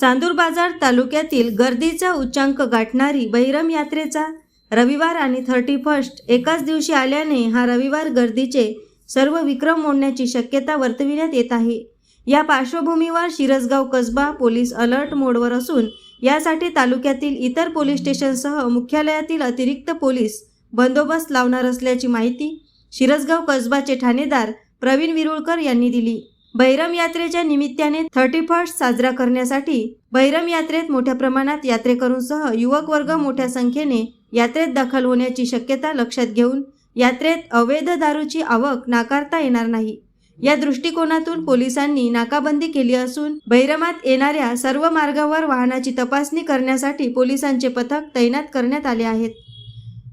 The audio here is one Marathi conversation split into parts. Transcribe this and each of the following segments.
चांदूर बाजार तालुक्यातील गर्दीचा उच्चांक गाठणारी बहिरम यात्रेचा रविवार आणि थर्टी फर्स्ट एकाच दिवशी आल्याने हा रविवार गर्दीचे सर्व विक्रम मोडण्याची शक्यता वर्तविण्यात येत आहे. या पार्श्वभूमीवर शिरसगाव कसबा पोलीस अलर्ट मोडवर असून यासाठी तालुक्यातील इतर पोलीस स्टेशनसह मुख्यालयातील अतिरिक्त पोलीस बंदोबस्त लावणार असल्याची माहिती शिरसगाव कसबाचे ठाणेदार प्रवीण विरुळकर यांनी दिली. बैरम यात्रेच्या निमित्ताने थर्टी फर्स्ट साजरा करण्यासाठी बैरम यात्रेत मोठ्या प्रमाणात यात्रेकरूंसह युवक वर्ग मोठ्या संख्येने यात्रेत दाखल होण्याची शक्यता लक्षात घेऊन यात्रेत अवैध दारूची आवक नाकारता येणार नाही. या दृष्टिकोनातून पोलिसांनी नाकाबंदी केली असून बैरमात येणाऱ्या सर्व मार्गावर वाहनाची तपासणी करण्यासाठी पोलिसांचे पथक तैनात करण्यात आले आहेत.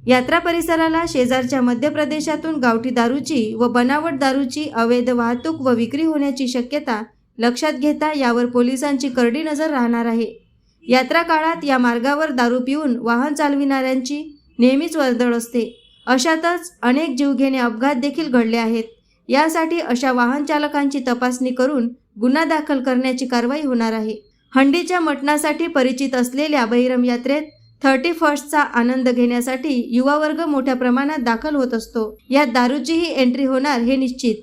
यात्रा परिसराला शेजारच्या मध्य प्रदेशातून गावठी दारूची व बनावट दारूची अवैध वाहतूक व विक्री होण्याची शक्यता लक्षात घेता यावर पोलिसांची करडी नजर राहणार आहे. यात्रा काळात या मार्गावर दारू पिऊन वाहन चालविणाऱ्यांची नेहमीच वर्दळ असते. अशातच अनेक जीवघेणे अपघात देखील घडले आहेत. यासाठी अशा वाहन चालकांची तपासणी करून गुन्हा दाखल करण्याची कारवाई होणार आहे. हंडीच्या मटणासाठी परिचित असलेल्या बहिरम यात्रेत थर्टी फर्स्टचा आनंद घेण्यासाठी युवा वर्ग मोठ्या प्रमाणात दाखल होत असतो. यात दारूचीही एंट्री होणार हे निश्चित.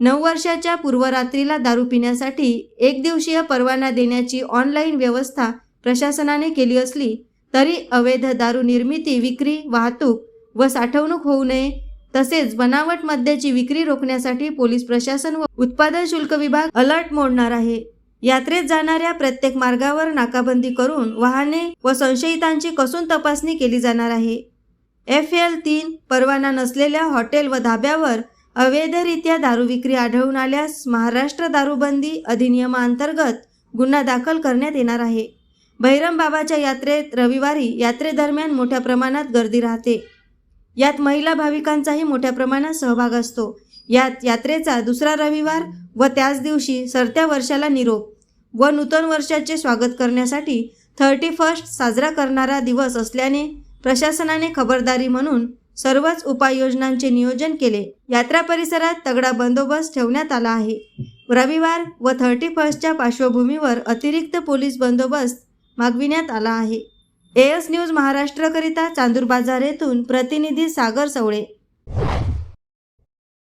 नऊ वर्षाच्या पूर्वरात्रीला दारू पिण्यासाठी एक दिवसीय परवाना देण्याची ऑनलाईन व्यवस्था प्रशासनाने केली असली तरी अवैध दारू निर्मिती विक्री वाहतूक व साठवणूक होऊ नये तसेच बनावट मद्याची विक्री रोखण्यासाठी पोलीस प्रशासन व उत्पादन शुल्क विभाग अलर्ट मोडणार आहे. यात्रेत जाणाऱ्या प्रत्येक मार्गावर नाकाबंदी करून वाहने व संशयितांची कसून तपासणी केली जाणार आहे. एफ एल तीन परवाना नसलेल्या हॉटेल व धाब्यावर अवैधरित्या दारू विक्री आढळून आल्यास महाराष्ट्र दारूबंदी अधिनियमांतर्गत गुन्हा दाखल करण्यात येणार आहे. बहिरम बाबाच्या यात्रेत रविवारी यात्रेदरम्यान मोठ्या प्रमाणात गर्दी राहते. यात महिला भाविकांचाही मोठ्या प्रमाणात सहभाग असतो. यात यात्रेचा दुसरा रविवार व त्याच दिवशी सरत्या वर्षाला निरोप व नूतन वर्षाचे स्वागत करण्यासाठी थर्टी फर्स्ट साजरा करणारा दिवस असल्याने प्रशासनाने खबरदारी म्हणून सर्वच उपाययोजनांचे नियोजन केले. यात्रा परिसरात तगडा बंदोबस्त ठेवण्यात आला आहे. रविवार व थर्टी फर्स्टच्या पार्श्वभूमीवर अतिरिक्त पोलीस बंदोबस्त मागविण्यात आला आहे. एएस न्यूज महाराष्ट्रकरिता चांदूर बाजार येथून प्रतिनिधी सागर सवळे